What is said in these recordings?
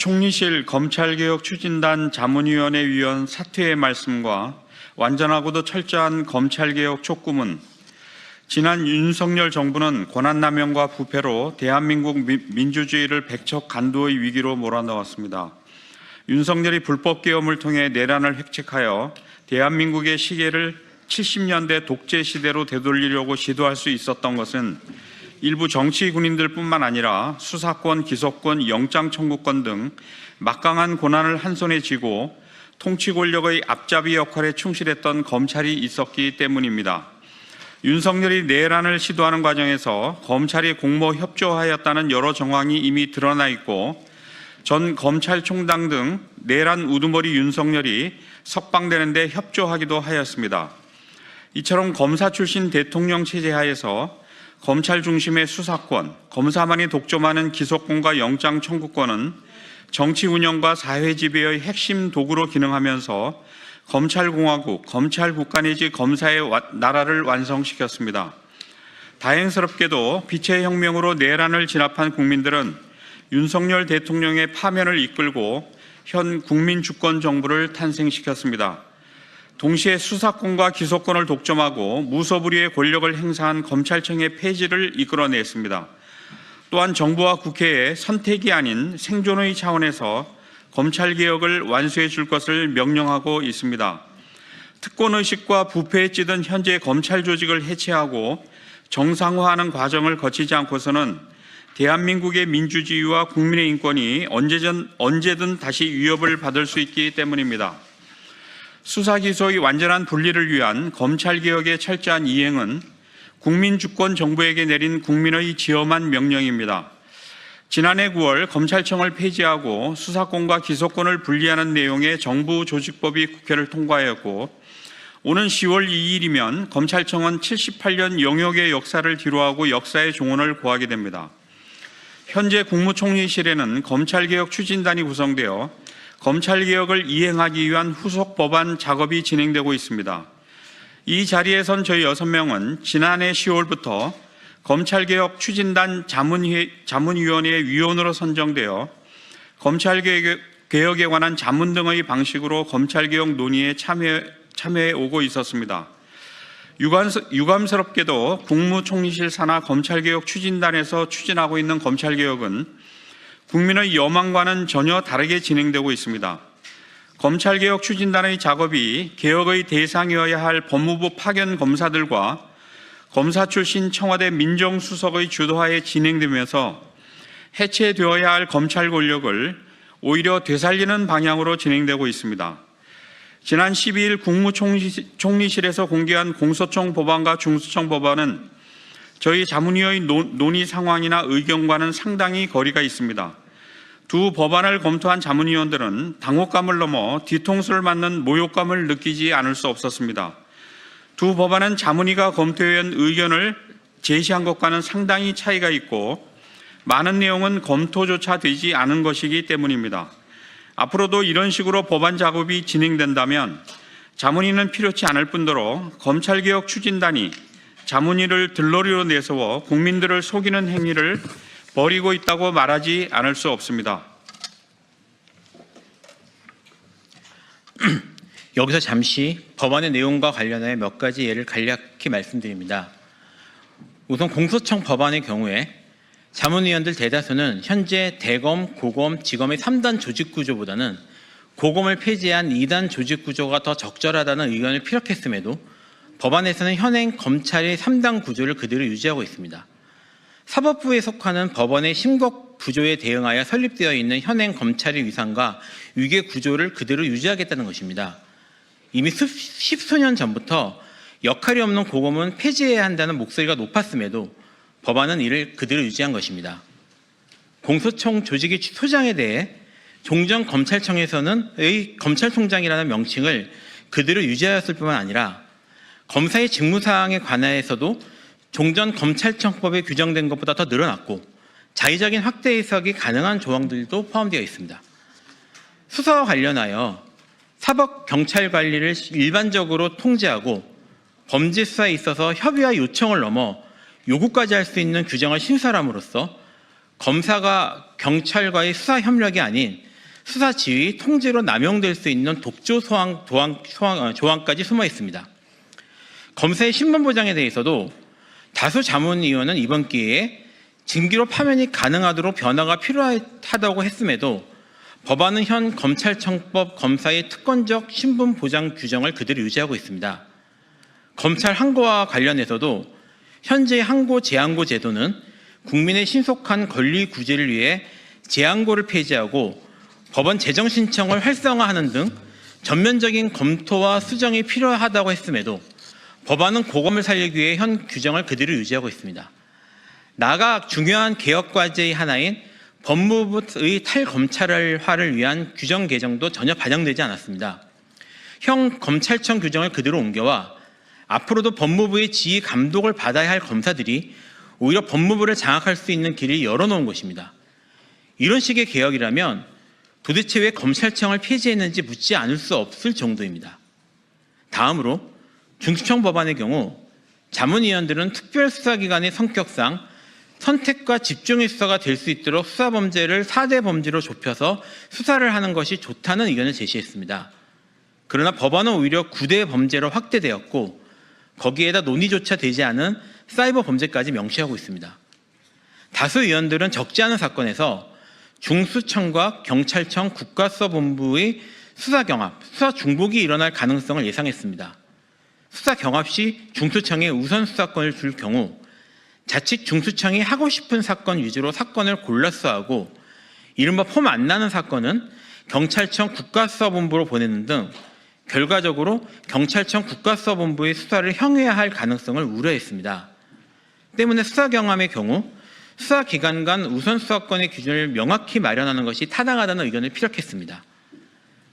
총리실 검찰개혁 추진단 자문위원회 위원 사퇴의 말씀과 완전하고도 철저한 검찰개혁 촉구문 지난 윤석열 정부는 권한남용과 부패로 대한민국 미- 민주주의를 백척 간도의 위기로 몰아넣었습니다. 윤석열이 불법 계엄을 통해 내란을 획책하여 대한민국의 시계를 70년대 독재 시대로 되돌리려고 시도할 수 있었던 것은 일부 정치 군인들뿐만 아니라 수사권, 기소권, 영장 청구권 등 막강한 권한을 한 손에 쥐고 통치 권력의 앞잡이 역할에 충실했던 검찰이 있었기 때문입니다. 윤석열이 내란을 시도하는 과정에서 검찰이 공모 협조하였다는 여러 정황이 이미 드러나 있고 전 검찰총장 등 내란 우두머리 윤석열이 석방되는데 협조하기도 하였습니다. 이처럼 검사 출신 대통령 체제 하에서 검찰 중심의 수사권, 검사만이 독점하는 기소권과 영장 청구권은 정치 운영과 사회 지배의 핵심 도구로 기능하면서 검찰공화국, 검찰국가 내지 검사의 와- 나라를 완성시켰습니다. 다행스럽게도 빛의 혁명으로 내란을 진압한 국민들은 윤석열 대통령의 파면을 이끌고 현 국민 주권 정부를 탄생시켰습니다. 동시에 수사권과 기소권을 독점하고 무소불위의 권력을 행사한 검찰청의 폐지를 이끌어냈습니다. 또한 정부와 국회의 선택이 아닌 생존의 차원에서 검찰개혁을 완수해 줄 것을 명령하고 있습니다. 특권의식과 부패에 찌든 현재 검찰 조직을 해체하고 정상화하는 과정을 거치지 않고서는 대한민국의 민주주의와 국민의 인권이 언제든, 언제든 다시 위협을 받을 수 있기 때문입니다. 수사기소의 완전한 분리를 위한 검찰개혁의 철저한 이행은 국민주권 정부에게 내린 국민의 지엄한 명령입니다. 지난해 9월 검찰청을 폐지하고 수사권과 기소권을 분리하는 내용의 정부 조직법이 국회를 통과하였고 오는 10월 2일이면 검찰청은 78년 영역의 역사를 뒤로하고 역사의 종언을 고하게 됩니다. 현재 국무총리실에는 검찰개혁 추진단이 구성되어 검찰 개혁을 이행하기 위한 후속 법안 작업이 진행되고 있습니다. 이 자리에선 저희 6명은 지난해 10월부터 검찰개혁 추진단 자문회, 자문위원회 위원으로 선정되어 검찰개혁에 관한 자문 등의 방식으로 검찰개혁 논의에 참여, 참여해 오고 있었습니다. 유감, 스럽게도 국무총리실 산하 검찰개혁 추진단에서 추진하고 있는 검찰개혁은 국민의 여망과는 전혀 다르게 진행되고 있습니다. 검찰개혁 추진단의 작업이 개혁의 대상이어야 할 법무부 파견 검사들과 검사 출신 청와대 민정수석의 주도하에 진행되면서 해체되어야 할 검찰 권력을 오히려 되살리는 방향으로 진행되고 있습니다. 지난 12일 국무총리실에서 공개한 공소청 법안과 중수청 법안은 저희 자문위의 논- 논의 상황이나 의견과는 상당히 거리가 있습니다. 두 법안을 검토한 자문위원들은 당혹감을 넘어 뒤통수를 맞는 모욕감을 느끼지 않을 수 없었습니다. 두 법안은 자문위가 검토한 의견을 제시한 것과는 상당히 차이가 있고 많은 내용은 검토조차 되지 않은 것이기 때문입니다. 앞으로도 이런 식으로 법안 작업이 진행된다면 자문위는 필요치 않을 뿐더러 검찰개혁 추진단이 자문위를 들러리로 내세워 국민들을 속이는 행위를 벌이고 있다고 말하지 않을 수 없습니다. 여기서 잠시 법안의 내용과 관련하여 몇 가지 예를 간략히 말씀드립니다. 우선 공소청 법안의 경우에 자문위원들 대다수는 현재 대검, 고검, 지검의 3단 조직 구조보다는 고검을 폐지한 2단 조직 구조가 더 적절하다는 의견을 피력했음에도 법안에서는 현행 검찰의 3단 구조를 그대로 유지하고 있습니다. 사법부에 속하는 법원의 심각 구조에 대응하여 설립되어 있는 현행 검찰의 위상과 위계 구조를 그대로 유지하겠다는 것입니다. 이미 수- 십수년 전부터 역할이 없는 고검은 폐지해야 한다는 목소리가 높았음에도 법안은 이를 그대로 유지한 것입니다. 공소청 조직의 소장에 대해 종전 검찰청에서는 의 검찰총장이라는 명칭을 그대로 유지하였을 뿐만 아니라 검사의 직무사항에 관하여서도 종전 검찰청법에 규정된 것보다 더 늘어났고 자의적인 확대 해석이 가능한 조항들도 포함되어 있습니다. 수사와 관련하여 사법 경찰 관리를 일반적으로 통제하고 범죄 수사에 있어서 협의와 요청을 넘어 요구까지 할 수 있는 규정을 신설함으로써 검사가 경찰과의 수사 협력이 아닌 수사 지휘, 통제로 남용될 수 있는 독조 소황, 도항, 소황, 어, 조항까지 숨어 있습니다. 검사의 신분 보장에 대해서도 다수 자문위원은 이번 기회에 징계로 파면이 가능하도록 변화가 필요하다고 했음에도 법안은 현 검찰청법 검사의 특권적 신분 보장 규정을 그대로 유지하고 있습니다. 검찰 항고와 관련해서도 현재 항고 재항고 제도는 국민의 신속한 권리 구제를 위해 재항고를 폐지하고 법원 재정 신청을 활성화하는 등 전면적인 검토와 수정이 필요하다고 했음에도 법안은 고검을 살리기 위해 현 규정을 그대로 유지하고 있습니다. 나아가 중요한 개혁 과제의 하나인 법무부의 탈검찰화를 위한 규정 개정도 전혀 반영되지 않았습니다. 형 검찰청 규정을 그대로 옮겨와 앞으로도 법무부의 지휘 감독을 받아야 할 검사들이 오히려 법무부를 장악할 수 있는 길을 열어놓은 것입니다. 이런 식의 개혁이라면 도대체 왜 검찰청을 폐지했는지 묻지 않을 수 없을 정도입니다. 다음으로 중수청 법안의 경우 자문위원들은 특별수사기관의 성격상 선택과 집중의 수사가 될 수 있도록 수사 범죄를 4대 범죄로 좁혀서 수사를 하는 것이 좋다는 의견을 제시했습니다. 그러나 법안은 오히려 9대 범죄로 확대되었고 거기에다 논의조차 되지 않은 사이버 범죄까지 명시하고 있습니다. 다수 의원들은 적지 않은 사건에서 중수청과 경찰청 국가수사본부의 수사 경합, 수사 중복이 일어날 가능성을 예상했습니다. 수사 경합 시 중수청에 우선 수사권을 줄 경우 자칫 중수청이 하고 싶은 사건 위주로 사건을 골라 수사하고 이른바 폼 안 나는 사건은 경찰청 국가수사본부로 보내는 등 결과적으로 경찰청 국가수사본부의 수사를 형해할 가능성을 우려했습니다. 때문에 수사 경함의 경우 수사기관 간 우선 수사권의 기준을 명확히 마련하는 것이 타당하다는 의견을 피력했습니다.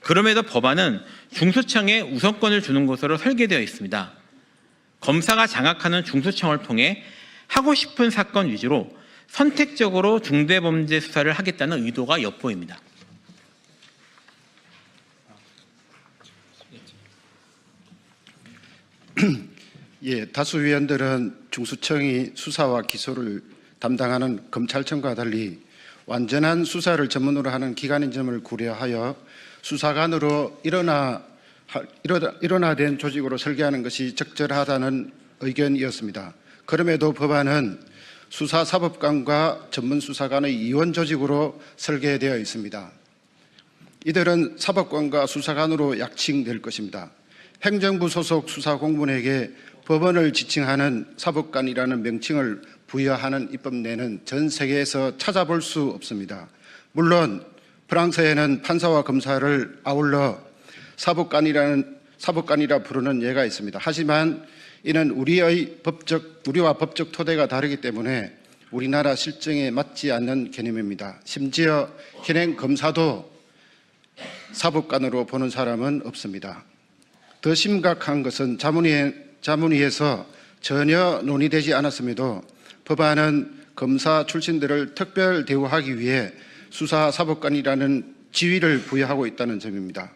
그럼에도 법안은 중수청에 우선권을 주는 것으로 설계되어 있습니다. 검사가 장악하는 중수청을 통해 하고 싶은 사건 위주로 선택적으로 중대범죄 수사를 하겠다는 의도가 엿보입니다. 예, 다수 위원들은 중수청이 수사와 기소를 담당하는 검찰청과 달리 완전한 수사를 전문으로 하는 기관인 점을 고려하여 수사관으로 일어나 하- 일어나- 일어나 된 조직으로 설계하는 것이 적절하다는 의견이었습니다. 그럼에도 법안은 수사사법관과 전문수사관의 이원 조직으로 설계되어 있습니다. 이들은 사법관과 수사관으로 약칭될 것입니다. 행정부 소속 수사공무원에게 법원을 지칭하는 사법관이라는 명칭을 부여하는 입법례는 전 세계에서 찾아볼 수 없습니다. 물론 프랑스에는 판사와 검사를 아울러 사법관이라는 사법관이라 부르는 예가 있습니다. 하지만 이는 우리의 법적 우리와 법적 토대가 다르기 때문에 우리나라 실정에 맞지 않는 개념입니다. 심지어 현행 검사도 사법관으로 보는 사람은 없습니다. 더 심각한 것은 자문위, 자문위에서 전혀 논의되지 않았음에도 법안은 검사 출신들을 특별 대우하기 위해 수사사법관이라는 지위를 부여하고 있다는 점입니다.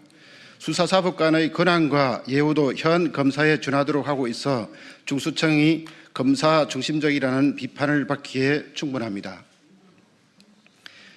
수사사법관의 권한과 예우도 현 검사에 준하도록 하고 있어 중수청이 검사 중심적이라는 비판을 받기에 충분합니다.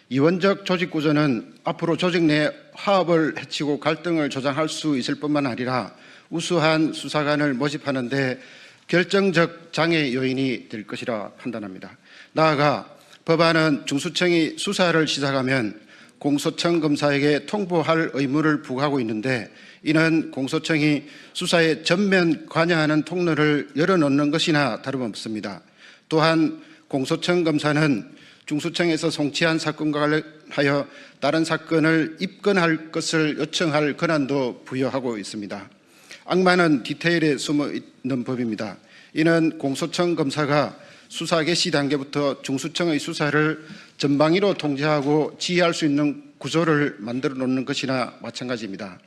이원적 조직 구조는 앞으로 조직 내 화합을 해치고 갈등을 조장할 수 있을 뿐만 아니라 우수한 수사관을 모집하는 데 결정적 장애 요인이 될 것이라 판단합니다. 나아가 법안은 중수청이 수사를 시작하면 공소청 검사에게 통보할 의무를 부과하고 있는데 이는 공소청이 수사에 전면 관여하는 통로를 열어놓는 것이나 다름없습니다. 또한 공소청 검사는 중수청에서 송치한 사건과 관련하여 다른 사건을 입건할 것을 요청할 권한도 부여하고 있습니다. 악마는 디테일에 숨어 있는 법입니다. 이는 공소청 검사가 수사 개시 단계부터 중수청의 수사를 전방위로 통제하고 지휘할 수 있는 구조를 만들어 놓는 것이나 마찬가지입니다.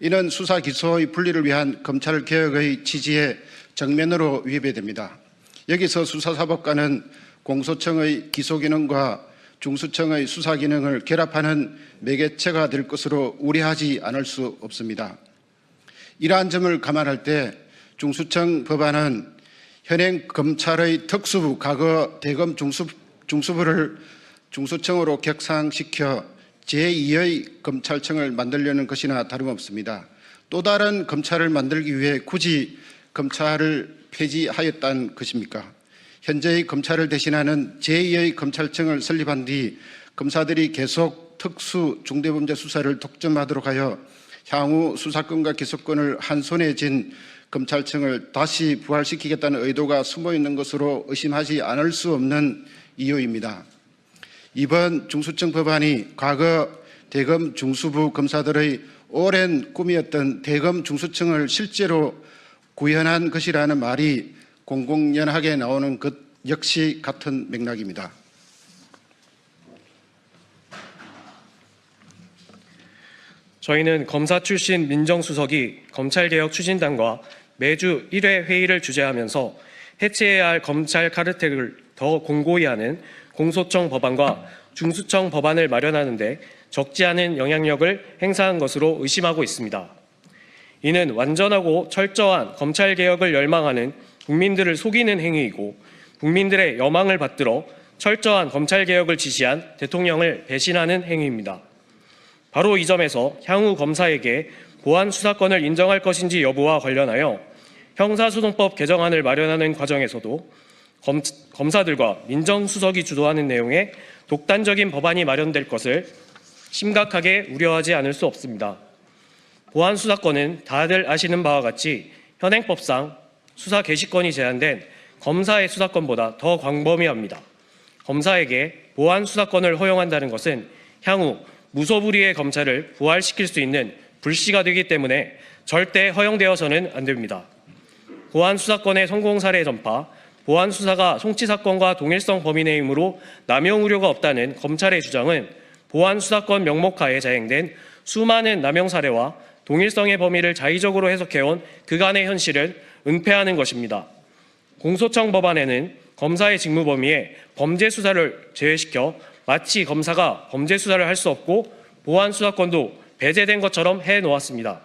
이는 수사 기소의 분리를 위한 검찰 개혁의 취지에 정면으로 위배됩니다. 됩니다. 여기서 수사사법관은 공소청의 기소 기능과 중수청의 수사 기능을 결합하는 매개체가 될 것으로 우려하지 않을 수 없습니다. 이러한 점을 감안할 때 중수청 법안은 현행 검찰의 특수부, 과거 대검 중수, 중수부를 중수청으로 격상시켜 제2의 검찰청을 만들려는 것이나 다름없습니다. 또 다른 검찰을 만들기 위해 굳이 검찰을 폐지하였다는 것입니까? 현재의 검찰을 대신하는 제2의 검찰청을 설립한 뒤 검사들이 계속 특수 중대범죄 수사를 독점하도록 하여 향후 수사권과 기소권을 한 손에 쥔 검찰청을 다시 부활시키겠다는 의도가 숨어 있는 것으로 의심하지 않을 수 없는 이유입니다. 이번 중수청 법안이 과거 대검 중수부 검사들의 오랜 꿈이었던 대검 중수청을 실제로 구현한 것이라는 말이 공공연하게 나오는 것 역시 같은 맥락입니다. 저희는 검사 출신 민정수석이 검찰개혁 추진단과 매주 1회 회의를 주재하면서 해체해야 할 검찰 카르텔을 더 공고히 하는 공소청 법안과 중수청 법안을 마련하는데 적지 않은 영향력을 행사한 것으로 의심하고 있습니다. 이는 완전하고 철저한 검찰 개혁을 열망하는 국민들을 속이는 행위이고 국민들의 여망을 받들어 철저한 검찰 개혁을 지시한 대통령을 배신하는 행위입니다. 바로 이 점에서 향후 검사에게 보안 수사권을 인정할 것인지 여부와 관련하여 형사소송법 개정안을 마련하는 과정에서도 검, 검사들과 민정수석이 주도하는 내용의 독단적인 법안이 마련될 것을 심각하게 우려하지 않을 수 없습니다. 보안 수사권은 다들 아시는 바와 같이 현행법상 수사 개시권이 제한된 검사의 수사권보다 더 광범위합니다. 검사에게 보안 수사권을 허용한다는 것은 향후 무소불위의 검찰을 부활시킬 수 있는 불씨가 되기 때문에 절대 허용되어서는 안 됩니다. 보안 수사권의 성공 사례 전파, 보안 수사가 송치 사건과 동일성 범위 내용으로 남용 우려가 없다는 검찰의 주장은 보안 수사권 명목하에 자행된 수많은 남용 사례와 동일성의 범위를 자의적으로 해석해온 그간의 현실을 은폐하는 것입니다. 공소청 법안에는 검사의 직무 범위에 범죄 수사를 제외시켜 마치 검사가 범죄 수사를 할 수 없고 보안 수사권도 배제된 것처럼 해 놓았습니다.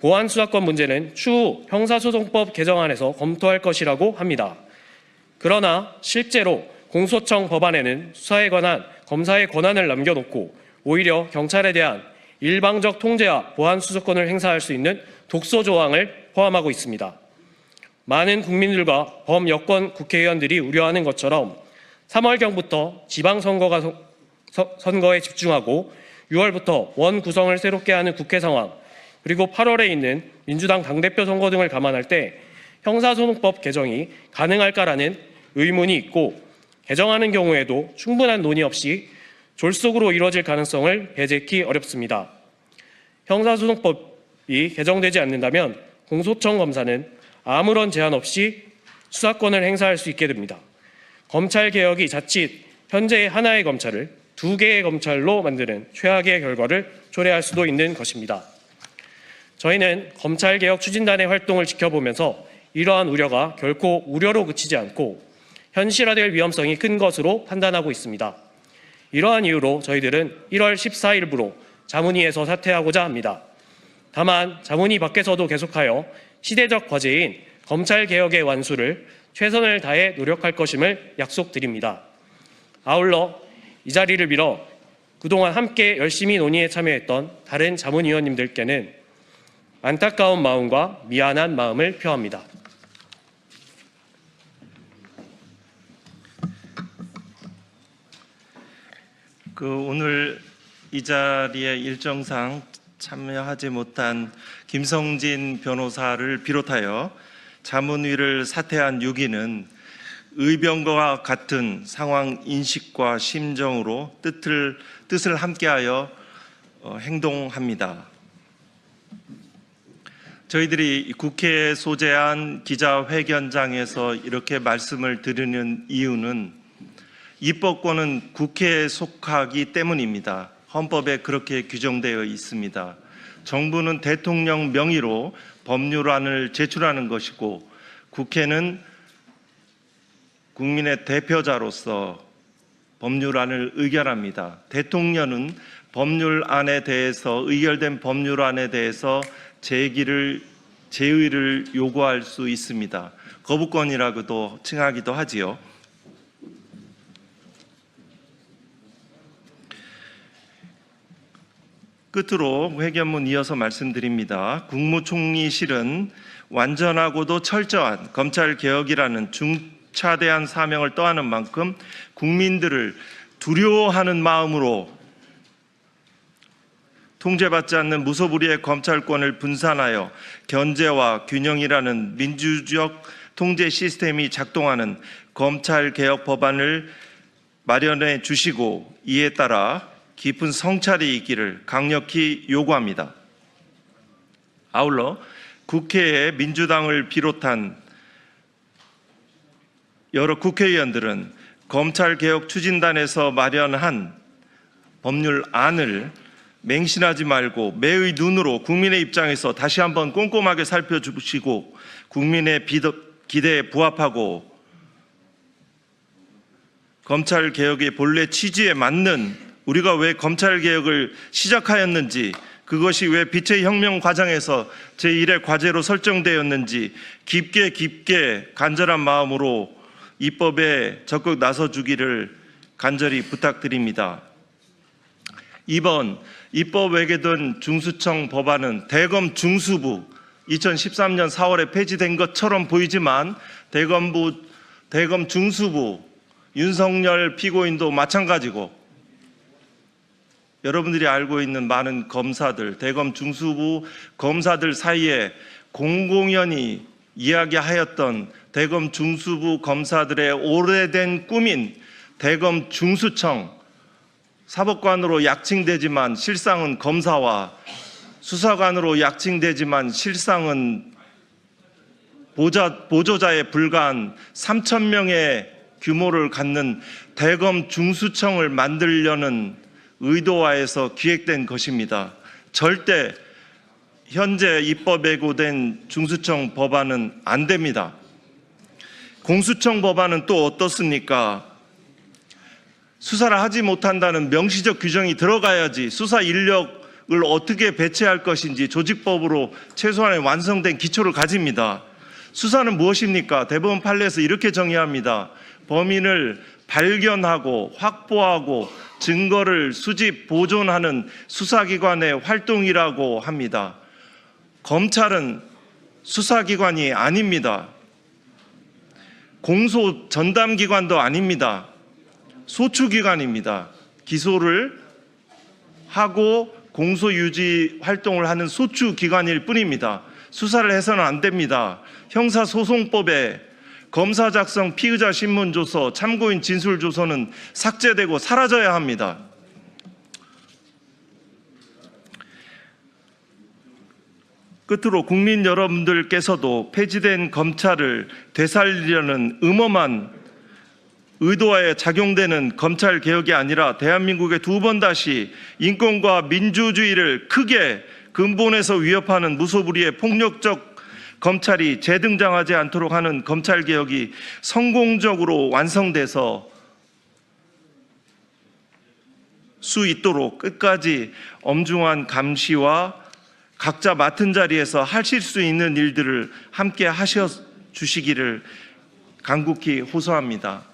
보안 수사권 문제는 추후 형사소송법 개정안에서 검토할 것이라고 합니다. 그러나 실제로 공소청 법안에는 수사에 관한 검사의 권한을 남겨놓고 오히려 경찰에 대한 일방적 통제와 보안 수사권을 행사할 수 있는 독소 조항을 포함하고 있습니다. 많은 국민들과 범여권 국회의원들이 우려하는 것처럼 3월경부터 지방선거가 선거에 집중하고 6월부터 원 구성을 새롭게 하는 국회 상황 그리고 8월에 있는 민주당 당대표 선거 등을 감안할 때 형사소송법 개정이 가능할까라는 의문이 있고 개정하는 경우에도 충분한 논의 없이 졸속으로 이루어질 가능성을 배제키 어렵습니다. 형사소송법이 개정되지 않는다면 공소청 검사는 아무런 제한 없이 수사권을 행사할 수 있게 됩니다. 검찰 개혁이 자칫 현재의 하나의 검찰을 두 개의 검찰로 만드는 최악의 결과를 초래할 수도 있는 것입니다. 저희는 검찰 개혁 추진단의 활동을 지켜보면서 이러한 우려가 결코 우려로 그치지 않고 현실화될 위험성이 큰 것으로 판단하고 있습니다. 이러한 이유로 저희들은 1월 14일부로 자문위에서 사퇴하고자 합니다. 다만 자문위 밖에서도 계속하여 시대적 과제인 검찰 개혁의 완수를 최선을 다해 노력할 것임을 약속드립니다. 아울러 이 자리를 빌어 그동안 함께 열심히 논의에 참여했던 다른 자문위원님들께는 안타까운 마음과 미안한 마음을 표합니다. 그 오늘 이 자리에 일정상 참여하지 못한 김성진 변호사를 비롯하여 자문위를 사퇴한 6인은 의병과 같은 상황 인식과 심정으로 뜻을 뜻을 함께하여 어, 행동합니다. 저희들이 국회에 소재한 기자회견장에서 이렇게 말씀을 드리는 이유는 입법권은 국회에 속하기 때문입니다. 헌법에 그렇게 규정되어 있습니다. 정부는 대통령 명의로 법률안을 제출하는 것이고 국회는 국민의 대표자로서 법률안을 의결합니다. 대통령은 법률안에 대해서 의결된 법률안에 대해서 제기를 제의를 요구할 수 있습니다. 거부권이라고도 칭하기도 하지요. 끝으로 회견문 이어서 말씀드립니다. 국무총리실은 완전하고도 철저한 검찰 개혁이라는 중 차대한 사명을 떠하는 만큼 국민들을 두려워하는 마음으로 통제받지 않는 무소불위의 검찰권을 분산하여 견제와 균형이라는 민주적 통제 시스템이 작동하는 검찰 개혁 법안을 마련해 주시고 이에 따라 깊은 성찰이 있기를 강력히 요구합니다. 아울러 국회에 민주당을 비롯한 여러 국회의원들은 검찰개혁 추진단에서 마련한 법률안을 맹신하지 말고 매의 눈으로 국민의 입장에서 다시 한번 꼼꼼하게 살펴주시고 국민의 기대에 부합하고 검찰 개혁의 본래 취지에 맞는 우리가 왜 검찰 개혁을 시작하였는지 그것이 왜 빛의 혁명 과정에서 제1의 과제로 설정되었는지 깊게 깊게 간절한 마음으로 입법에 적극 나서 주기를 간절히 부탁드립니다. 이번 입법 외계든 중수청 법안은 대검 중수부 2013년 4월에 폐지된 것처럼 보이지만 대검부 대검 중수부 윤석열 피고인도 마찬가지고 여러분들이 알고 있는 많은 검사들, 대검 중수부 검사들 사이에 공공연히 이야기하였던 대검 중수부 검사들의 오래된 꿈인 대검 중수청 사법관으로 약칭되지만 실상은 검사와 수사관으로 약칭되지만 실상은 보자, 보조자에 불과한 3천 명의 규모를 갖는 대검 중수청을 만들려는 의도화해서 기획된 것입니다. 절대 현재 입법 예고된 중수청 법안은 안 됩니다. 공수청 법안은 또 어떻습니까? 수사를 하지 못한다는 명시적 규정이 들어가야지 수사 인력을 어떻게 배치할 것인지 조직법으로 최소한의 완성된 기초를 가집니다. 수사는 무엇입니까? 대법원 판례에서 이렇게 정의합니다. 범인을 발견하고 확보하고 증거를 수집 보존하는 수사기관의 활동이라고 합니다. 검찰은 수사기관이 아닙니다. 공소 전담기관도 아닙니다. 소추기관입니다. 기소를 하고 공소 유지 활동을 하는 소추기관일 뿐입니다. 수사를 해서는 안 됩니다. 형사소송법에 검사 작성 피의자 신문 조서, 참고인 진술 조서는 삭제되고 사라져야 합니다. 끝으로 국민 여러분들께서도 폐지된 검찰을 되살리려는 음험한 의도하에 작용되는 검찰 개혁이 아니라 대한민국에 두 번 다시 인권과 민주주의를 크게 근본에서 위협하는 무소불위의 폭력적 검찰이 재등장하지 않도록 하는 검찰 개혁이 성공적으로 완성돼서 수 있도록 끝까지 엄중한 감시와 각자 맡은 자리에서 하실 수 있는 일들을 함께 하셔 주시기를 간곡히 호소합니다.